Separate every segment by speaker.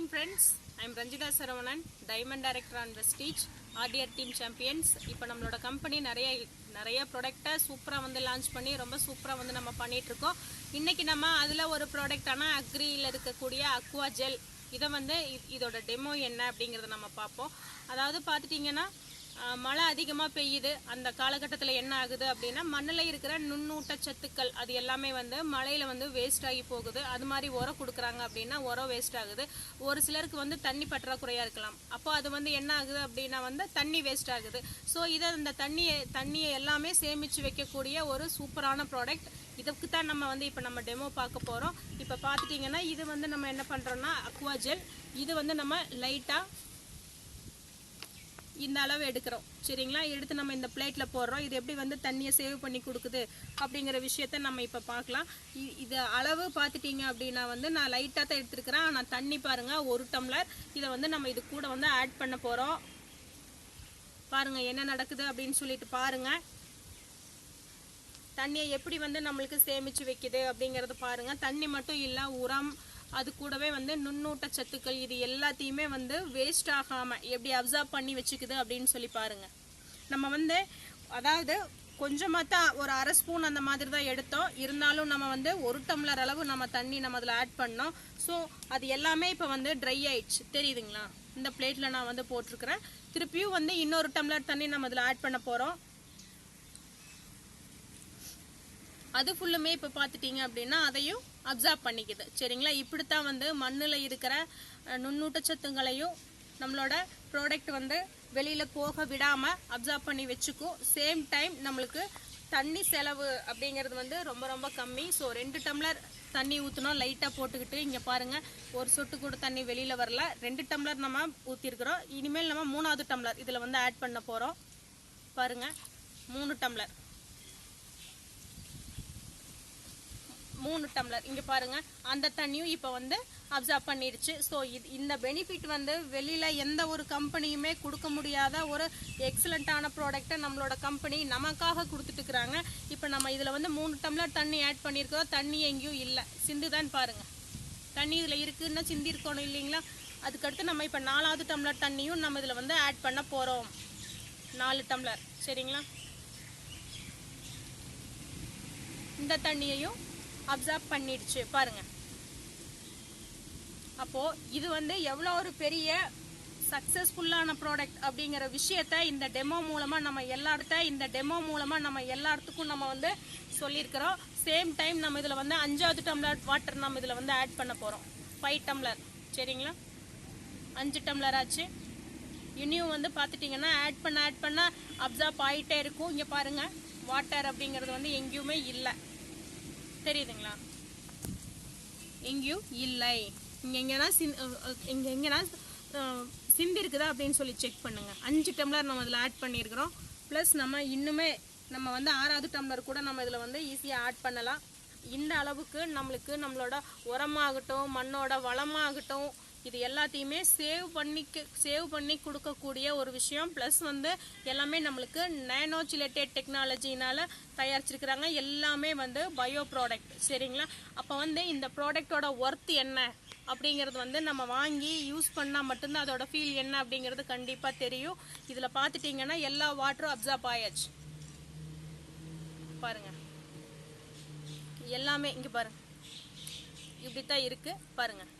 Speaker 1: Morning friends I'm Ranjitha Saravanan diamond director on Vestige RTR team champions இப்போ நம்மளோட company நிறைய நிறைய ப்ராடக்டை சூப்பராக வந்து லான்ச் பண்ணி ரொம்ப சூப்பராக வந்து நம்ம பண்ணிகிட்ருக்கோம் இன்றைக்கி நம்ம அதில் ஒரு ப்ராடக்டான அக்ரியில் இருக்கக்கூடிய அக்வா ஜெல் இதை வந்து இதோட டெமோ என்ன அப்படிங்கிறத நம்ம பார்ப்போம். அதாவது பார்த்துட்டிங்கன்னா மழை அதிகமாக பெய்யுது. அந்த காலகட்டத்தில் என்ன ஆகுது அப்படின்னா மண்ணில் இருக்கிற நுண்ணூட்ட சத்துக்கள் அது எல்லாமே வந்து மழையில் வந்து வேஸ்ட் ஆகி போகுது. அது மாதிரி உரம் கொடுக்குறாங்க அப்படின்னா உரம் வேஸ்ட் ஆகுது. ஒரு சிலருக்கு வந்து தண்ணி பற்றாக்குறையாக இருக்கலாம். அப்போ அது வந்து என்ன ஆகுது அப்படின்னா வந்து தண்ணி வேஸ்ட் ஆகுது. ஸோ இதை இந்த தண்ணியை தண்ணியை எல்லாமே சேமித்து வைக்கக்கூடிய ஒரு சூப்பரான ப்ராடக்ட் இதுக்கு தான் நம்ம வந்து இப்போ நம்ம டெமோ பார்க்க போகிறோம் இப்போ பார்த்துட்டிங்கன்னா இது வந்து நம்ம என்ன பண்ணுறோன்னா அக்வா ஜெல் இது வந்து நம்ம லைட்டாக இந்த அளவு எடுக்கிறோம். சரிங்களா? எடுத்து நம்ம இந்த பிளேட்டில் போடுறோம். இது எப்படி வந்து தண்ணியை சேவ் பண்ணி கொடுக்குது அப்படிங்கிற விஷயத்த நம்ம இப்போ பார்க்கலாம். இ- இது அளவு பார்த்துட்டீங்க அப்படின்னா வந்து நான் லைட்டாக தான் எடுத்துருக்கிறேன். ஆனால் தண்ணி பாருங்கள் ஒரு டம்ளர். இதை வந்து நம்ம இது கூட வந்து ஆட் பண்ண போகிறோம் பாருங்கள் என்ன நடக்குது அப்படின்னு சொல்லிட்டு பாருங்கள் தண்ணியை எப்படி வந்து நம்மளுக்கு சேமிச்சு வைக்குது அப்படிங்கிறத பாருங்கள் தண்ணி மட்டும் இல்லை உரம் அது கூடவே வந்து நுண்ணூட்ட சத்துக்கள் இது எல்லாத்தையுமே வந்து வேஸ்ட் ஆகாமல் எப்படி அப்சர்வ் பண்ணி வச்சுக்குது அப்படின்னு சொல்லி பாருங்கள் நம்ம வந்து அதாவது கொஞ்சமாக தான் ஒரு அரை ஸ்பூன் அந்த மாதிரி தான் எடுத்தோம். இருந்தாலும் நம்ம வந்து ஒரு டம்ளர் அளவு நம்ம தண்ணி நம்ம அதில் ஆட் பண்ணோம். ஸோ அது எல்லாமே இப்போ வந்து ட்ரை ஆயிடுச்சு. தெரியுதுங்களா? இந்த பிளேட்டில் நான் வந்து போட்டிருக்கிறேன். திருப்பியும் வந்து இன்னொரு டம்ளர் தண்ணி நம்ம அதில் ஆட் பண்ண போகிறோம் அது ஃபுல்லுமே இப்போ பார்த்துட்டீங்க அப்படின்னா அதையும் அப்சார்ப் பண்ணிக்குது. சரிங்களா? இப்படித்தான் வந்து மண்ணில் இருக்கிற நுண்ணூட்டச்சத்துங்களையும் நம்மளோட ப்ராடக்ட் வந்து வெளியில் போக விடாமல் அப்சார்ப் பண்ணி வச்சுக்கும். சேம் டைம் நம்மளுக்கு தண்ணி செலவு அப்படிங்கிறது வந்து ரொம்ப ரொம்ப கம்மி. ஸோ ரெண்டு டம்ளர் தண்ணி ஊற்றணும் லைட்டாக போட்டுக்கிட்டு இங்கே பாருங்கள் ஒரு சொட்டு கூட தண்ணி வெளியில் வரல. ரெண்டு டம்ளர் நம்ம ஊற்றிருக்கிறோம் இனிமேல் நம்ம மூணாவது டம்ளர் இதில் வந்து ஆட் பண்ண போகிறோம் பாருங்கள் மூணு டம்ளர். மூணு டம்ளர். இங்கே பாருங்கள் அந்த தண்ணியும் இப்போ வந்து அப்சர்வ் பண்ணிடுச்சு ஸோ இது இந்த பெனிஃபிட் வந்து வெளியில் எந்த ஒரு கம்பெனியுமே கொடுக்க முடியாத ஒரு எக்ஸலண்ட்டான ப்ராடக்ட்டை நம்மளோட கம்பெனி நமக்காக கொடுத்துட்டு இருக்கிறாங்க இப்போ நம்ம இதில் வந்து மூணு டம்ளர் தண்ணி ஆட் பண்ணியிருக்கோம் தண்ணி எங்கேயும் இல்லை. சிந்துதான் பாருங்கள் தண்ணி இதில் இருக்குன்னா சிந்தி இருக்கணும் இல்லைங்களா? அதுக்கடுத்து நம்ம இப்போ நாலாவது டம்ளர் தண்ணியும் நம்ம இதில் வந்து ஆட் பண்ண போகிறோம் நாலு டம்ளர். சரிங்களா? இந்த தண்ணியையும் அப்சர்வ் பண்ணிடுச்சு பாருங்க. அப்போ இது வந்து எவ்வளோ ஒரு பெரிய சக்சஸ்ஃபுல்லான ப்ராடக்ட் அப்படிங்கிற விஷயத்த இந்த டெமோ மூலமாக நம்ம எல்லார்த்த இந்த டெமோ மூலமாக நம்ம எல்லாத்துக்கும் நம்ம வந்து சொல்லியிருக்கிறோம். சேம் டைம் நம்ம இதில் வந்து அஞ்சாவது டம்ளர் வாட்டர் நம்ம இதில் வந்து ஆட் பண்ண போகிறோம் ஃபைவ் டம்ளர் சரிங்களா? அஞ்சு டம்ளர் ஆச்சு. இனியும் வந்து பார்த்துட்டிங்கன்னா ஆட் பண்ண ஆட் பண்ண அப்சர்வ் ஆகிட்டே இருக்கும். இங்கே பாருங்கள் வாட்டர் அப்படிங்கிறது வந்து எங்கேயுமே இல்லை. தெரியுதுங்களா? எங்கேயும் இல்லை. இங்கே எங்கேனா சிந் இங்கே எங்கேனா சிந்தி இருக்குதா அப்படின்னு சொல்லி செக் பண்ணுங்க. அஞ்சு டம்ளர் நம்ம இதில் ஆட் பண்ணியிருக்கிறோம். ப்ளஸ் நம்ம இன்னுமே நம்ம வந்து ஆறாவது டம்ளர் கூட நம்ம இதில் வந்து ஈஸியாக ஆட் பண்ணலாம். இந்த அளவுக்கு நம்மளுக்கு நம்மளோட உரமாகட்டும் மண்ணோட வளமாகட்டும் இது எல்லாத்தையுமே சேவ் பண்ணிக்க சேவ் பண்ணி கொடுக்கக்கூடிய ஒரு விஷயம். ப்ளஸ் வந்து எல்லாமே நம்மளுக்கு நேனோ சிலேட்டட் டெக்னாலஜினால் தயாரிச்சிருக்கிறாங்க. எல்லாமே வந்து பயோ ப்ராடக்ட் சரிங்களா? அப்போ வந்து இந்த ப்ராடக்டோட ஒர்த் என்ன? அப்படிங்கிறது வந்து நம்ம வாங்கி யூஸ் பண்ணால் மட்டும்தான் அதோட ஃபீல் என்ன அப்படிங்கிறது கண்டிப்பாக தெரியும். இதில் பார்த்துட்டிங்கன்னா எல்லா வாட்டரும் அப்சர்ப் ஆயாச்சு. பாருங்க. எல்லாமே இங்கே பாருங்கள் இப்படி தான் இருக்குது பாருங்கள்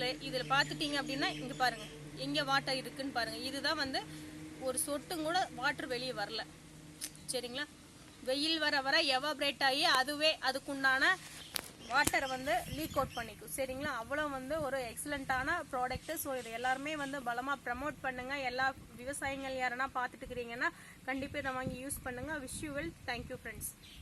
Speaker 1: இதில் இதில் பார்த்துட்டீங்க அப்படின்னா இங்கே பாருங்க. எங்கே வாட்டர் இருக்குன்னு பாருங்க. இதுதான் வந்து ஒரு சொட்டும் கூட வாட்டர் வெளியே வரல. சரிங்களா? வெயில் வர வர எவாப்ரேட் ஆகி அதுவே அதுக்குண்டான வாட்டரை வந்து லீக் அவுட் பண்ணிக்கும். சரிங்களா? அவ்வளோ வந்து ஒரு எக்ஸலண்ட்டான ப்ராடக்ட்டு ஸோ இது எல்லாருமே வந்து பலமாக ப்ரமோட் பண்ணுங்கள் எல்லா விவசாயிகள் யாருன்னா பார்த்துட்டு இருக்கிறீங்கன்னா கண்டிப்பாக இதை வாங்கி யூஸ் பண்ணுங்க. Wish you well thank you friends